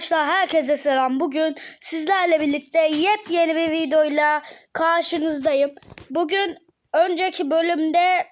Arkadaşlar herkese selam. Bugün sizlerle birlikte yepyeni bir videoyla karşınızdayım. Bugün önceki bölümde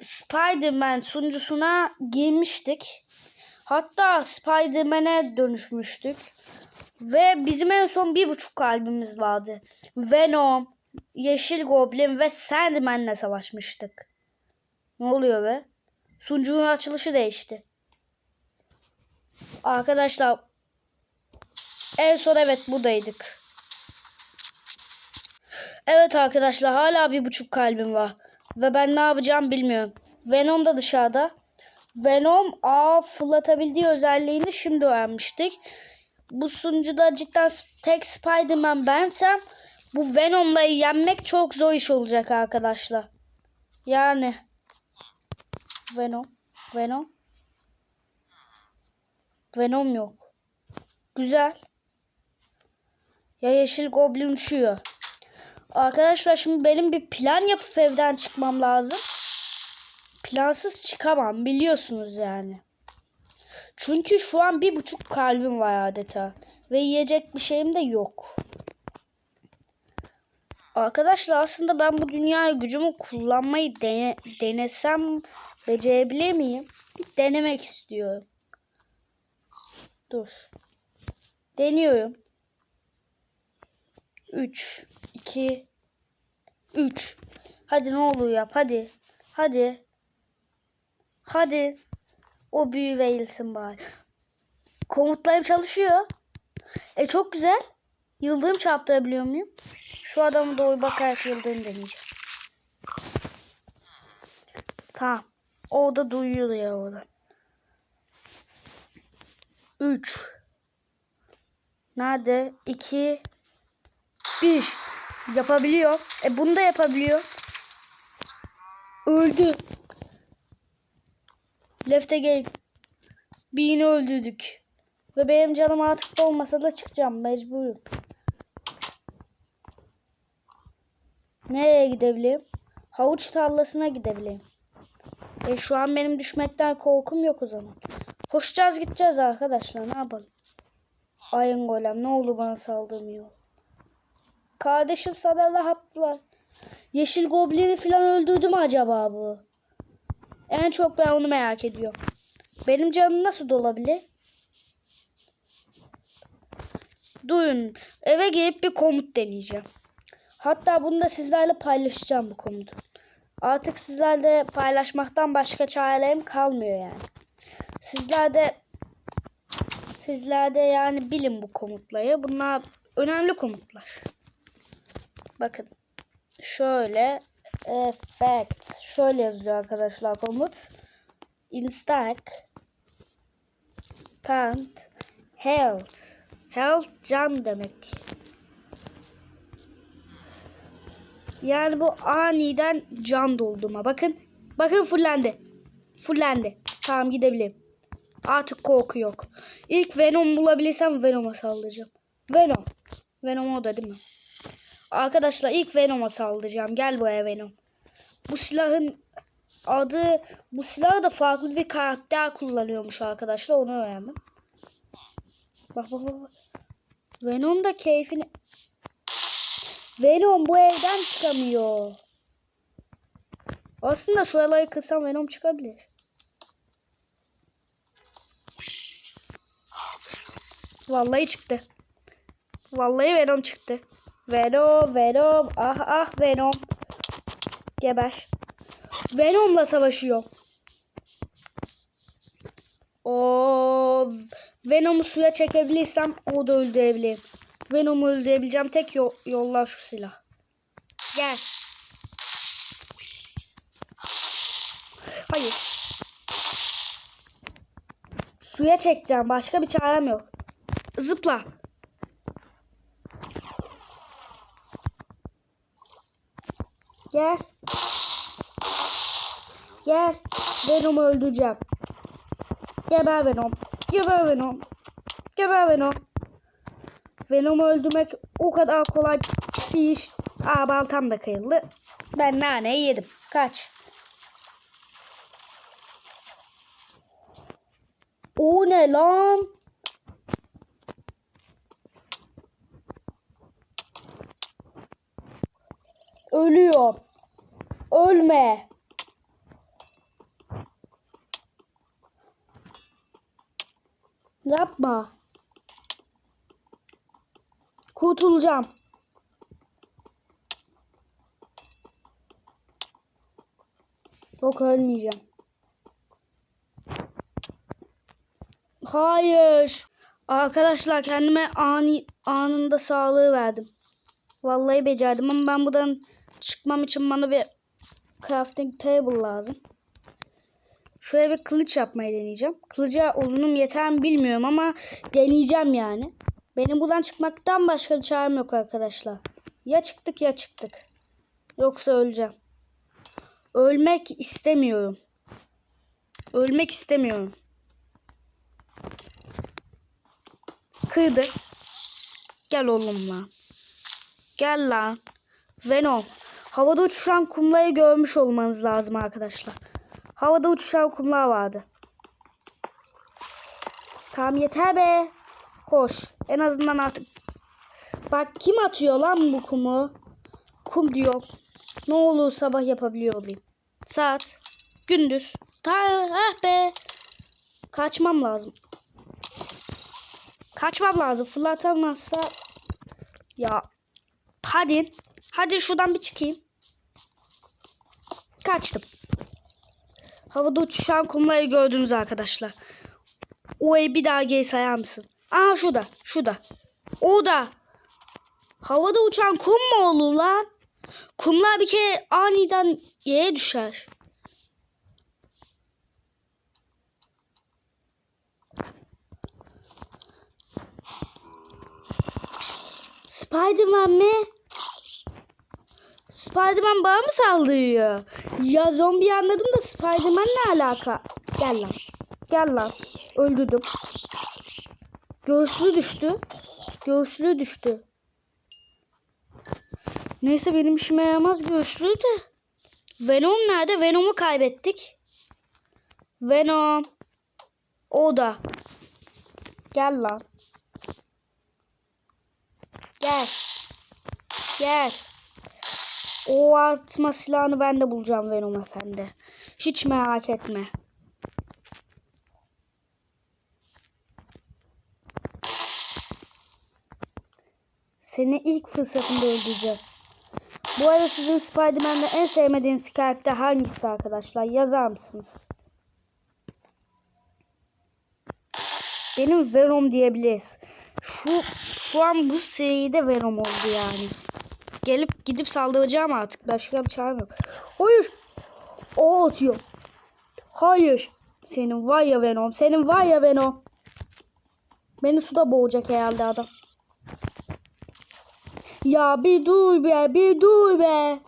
Spider-Man sunucusuna girmiştik. Hatta Spider-Man'e dönüşmüştük. Ve bizim en son bir buçuk kalbimiz vardı. Venom, Yeşil Goblin ve Sandman'le savaşmıştık. Ne oluyor be? Sunucunun açılışı değişti. Arkadaşlar en son evet buradaydık. Evet arkadaşlar hala bir buçuk kalbim var. Ve ben ne yapacağım bilmiyorum. Venom da dışarıda. Venom ağ fırlatabildiği özelliğini şimdi öğrenmiştik. Bu sunucuda cidden tek Spider-Man bensem bu Venom'la yenmek çok zor iş olacak arkadaşlar. Yani Venom, Venom, Venom yok. Güzel. Ya yeşil goblin uçuyor. Arkadaşlar şimdi benim bir plan yapıp evden çıkmam lazım. Plansız çıkamam biliyorsunuz yani. Çünkü şu an bir buçuk kalbim var adeta. Ve yiyecek bir şeyim de yok. Arkadaşlar aslında ben bu dünyaya gücümü kullanmayı dene denesem becerebilir miyim? Bir denemek istiyorum. Dur. Deniyorum. 3 2 3 Hadi ne olur yap hadi. Hadi. Hadi. O büyü verilsin bari. Komutlarım çalışıyor. E çok güzel. Yıldırım çarptırabiliyor muyum? Şu adamı doğru bakarak yıldırım deneyeceğim. Tamam. Orada duyuyor ya orada. 3 Nerede? 2 1 Yapabiliyor. E bunu da yapabiliyor. Öldü. Left again. Birini öldürdük. Ve benim canım artık dolmasa da çıkacağım. Mecburum. Nereye gidebilirim? Havuç tarlasına gidebilirim. E şu an benim düşmekten korkum yok o zaman. Koşacağız gideceğiz arkadaşlar ne yapalım. Ayın golem ne oldu bana saldırmıyor. Kardeşim sana da hattılar. Yeşil goblini falan öldürdü mü acaba bu? En çok ben onu merak ediyorum. Benim canım nasıl dolabilir? Duyun eve gelip bir komut deneyeceğim. Hatta bunu da sizlerle paylaşacağım bu komutu. Artık sizlerle paylaşmaktan başka çarelerim kalmıyor yani. Sizler de sizler de yani bilin bu komutları. Bunlar önemli komutlar. Bakın. Şöyle effect şöyle yazılıyor arkadaşlar komut. Instack can't health. Health can demek. Yani bu aniden can doldurma. Bakın. Bakın fullendi. Fullendi. Tamam gidebilirim. Artık korku yok. İlk Venom bulabilirsem Venom'a saldıracağım. Venom. Venom o da değil mi? Arkadaşlar ilk Venom'a saldıracağım. Gel buraya Venom. Bu silahın adı bu silahı da farklı bir karakter kullanıyormuş arkadaşlar. Onu öğrendim. Bak bak bak. Venom da keyfini Venom bu evden çıkamıyor. Aslında şu alayı kırsam Venom çıkabilir. Vallahi çıktı. Vallahi Venom çıktı. Venom, Venom, ah ah Venom. Geber. Venom'la savaşıyor. O Venom'u suya çekebilirsem o da öldürebilirim. Venom'u öldürebileceğim tek yol, yollar şu silah. Gel. Hayır. Suya çekeceğim. Başka bir çarem yok. Zıpla. Gel. Gel. Venom'u öldüreceğim. Geber Venom. Geber Venom. Geber Venom. Venom'u öldürmek o kadar kolay bir iş. Aa baltam da kıyıldı. Ben naneyi yedim. Kaç. O ne lan? Ölüyor. Ölme. Yapma. Kurtulacağım. Yok ölmeyeceğim. Hayır. Arkadaşlar kendime ani anında sağlığı verdim. Vallahi becerdim ama ben buradan çıkmam için bana bir crafting table lazım. Şöyle bir kılıç yapmayı deneyeceğim. Kılıca olunum yeter mi bilmiyorum ama deneyeceğim yani. Benim buradan çıkmaktan başka bir çarem yok arkadaşlar. Ya çıktık ya çıktık. Yoksa öleceğim. Ölmek istemiyorum. Ölmek istemiyorum. Kırdı. Gel oğlum lan. Gel lan. Venom. Havada uçuşan kumlayı görmüş olmanız lazım arkadaşlar. Havada uçuşan kumlar vardı. Tamam yeter be. Koş. En azından artık. Bak kim atıyor lan bu kumu? Kum diyor. Ne olur sabah yapabiliyor olayım. Saat. Gündüz. Ta ah be. Kaçmam lazım. Kaçmam lazım. Fırlatamazsa. Ya. Hadi. Hadi şuradan bir çıkayım. Kaçtım. Havada uçuşan kumları gördünüz arkadaşlar. O'yu bir daha geri sayar mısın? Aa şurada. Şurada. O da. Havada uçan kum mu olur lan? Kumlar bir kere aniden yere düşer. Spiderman mi? Spiderman bana mı saldırıyor? Ya zombi anladım da Spiderman ne alaka? Gel lan. Gel lan. Öldürdüm. Göğsü düştü. Göğsü düştü. Neyse benim işime yaramaz göğsü de. Venom nerede? Venom'u kaybettik. Venom. O da. Gel lan. Gel. Gel. O atma silahını ben de bulacağım Venom efendi. Hiç merak etme. Seni ilk fırsatında öldüreceğim. Bu arada sizin Spider-Man'de en sevmediğiniz karakter hangisi arkadaşlar? Yazar mısınız? Benim Venom diyebiliriz. Şu şu an bu seride Venom oldu yani. Gelip gidip saldıracağım artık. Başka bir çarem yok. Hayır. O atıyor. Hayır. Senin var ya Venom. Senin var ya Venom. Beni suda boğacak herhalde adam. Ya bir dur be, bir dur be.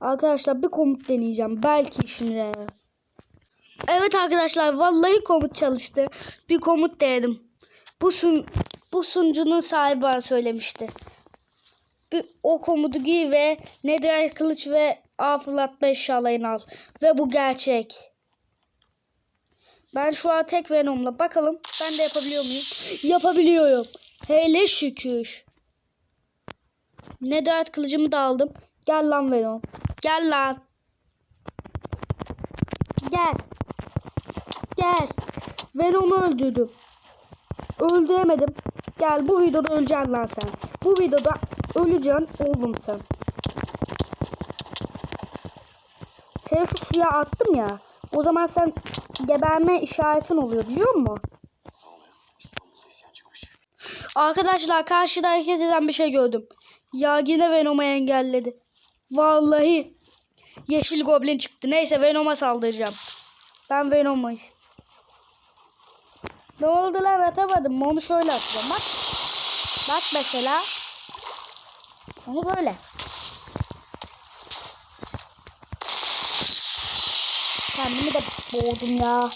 Arkadaşlar bir komut deneyeceğim. Belki şimdi. Evet arkadaşlar vallahi komut çalıştı. Bir komut denedim. Bu sun bu sunucunun sahibi bana söylemişti. Bir o komutu giy ve nether kılıç ve ağ eşyalarını al. Ve bu gerçek. Ben şu an tek Venom'la bakalım. Ben de yapabiliyor muyum? Yapabiliyorum. Hele şükür. Nether kılıcımı da aldım. Gel lan Venom. Gel lan. Gel. Gel. Venom'u öldürdüm. Öldüremedim. Gel bu videoda öleceksin lan sen. Bu videoda öleceksin oğlum sen. Seni şu suya attım ya. O zaman sen geberme işaretin oluyor biliyor musun? Arkadaşlar karşıda hareket eden bir şey gördüm. Ya yine Venom'u engelledi. Vallahi yeşil goblin çıktı. Neyse Venom'a saldıracağım. Ben Venom'u. Ne oldu lan atamadım. Onu şöyle atacağım bak. Bak mesela. Onu böyle. Kendimi de boğdum ya.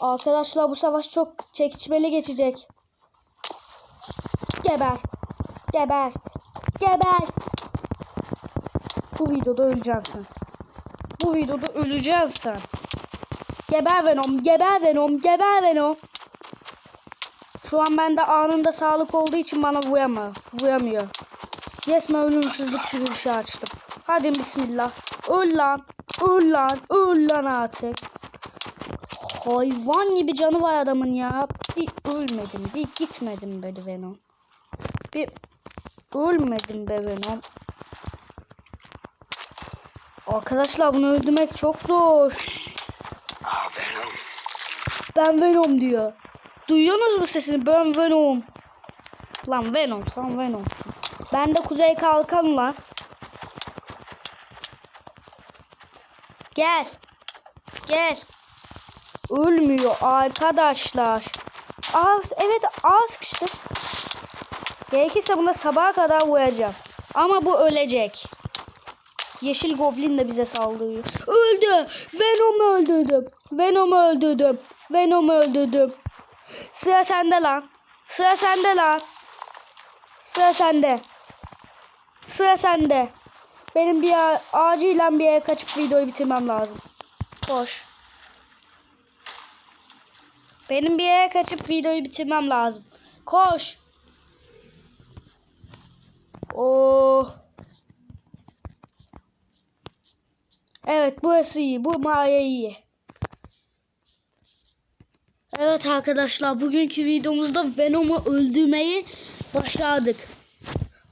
Arkadaşlar bu savaş çok çekişmeli geçecek. Geber. Geber. Geber. Bu videoda öleceksin. Bu videoda öleceksin. Geber Venom, geber Venom, geber Venom. Şu an bende anında sağlık olduğu için bana vurama, vuramıyor. Resme ölümsüzlük gibi bir şey açtım. Hadi bismillah. Öl lan. Öl lan. Öl lan artık. Hayvan gibi canı var adamın ya. Bir ölmedim. Bir gitmedim be Venom. Bir ölmedim be Venom. Arkadaşlar bunu öldürmek çok zor. Ah Venom. Ben Venom diyor. Duyuyorsunuz mu sesini? Ben Venom. Lan Venom sen Venom'sun. Ben de Kuzey Kalkan lan. Gel. Gel. Ölmüyor arkadaşlar. Aa, evet ağ sıkıştır. Gerekirse buna sabaha kadar vuracağım. Ama bu ölecek. Yeşil Goblin de bize saldırıyor. Öldü. Venom'u öldürdüm. Venom'u öldürdüm. Venom'u öldürdüm. Sıra sende lan. Sıra sende lan. Sıra sende. Sıra sende. Benim bir acilen bir yere kaçıp videoyu bitirmem lazım. Koş. Benim bir yere kaçıp videoyu bitirmem lazım. Koş. Oh. Evet burası iyi. Bu mağara iyi. Evet arkadaşlar bugünkü videomuzda Venom'u öldürmeyi başladık.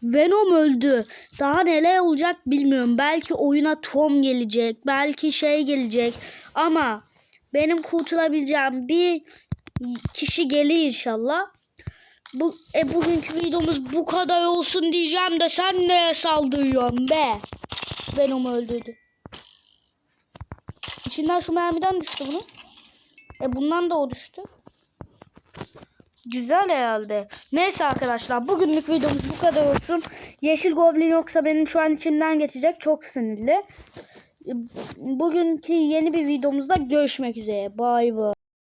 Venom öldü. Daha neler olacak bilmiyorum. Belki oyuna Tom gelecek. Belki şey gelecek. Ama benim kurtulabileceğim bir kişi gelir inşallah. Bu, e, bugünkü videomuz bu kadar olsun diyeceğim de sen neye saldırıyorsun be? Venom öldürdü. İçinden şu mermiden düştü bunu. E bundan da o düştü. Güzel herhalde. Neyse arkadaşlar bugünlük videomuz bu kadar olsun. Yeşil Goblin yoksa benim şu an içimden geçecek. Çok sinirli. E, Bugünkü yeni bir videomuzda görüşmek üzere. Bay bay.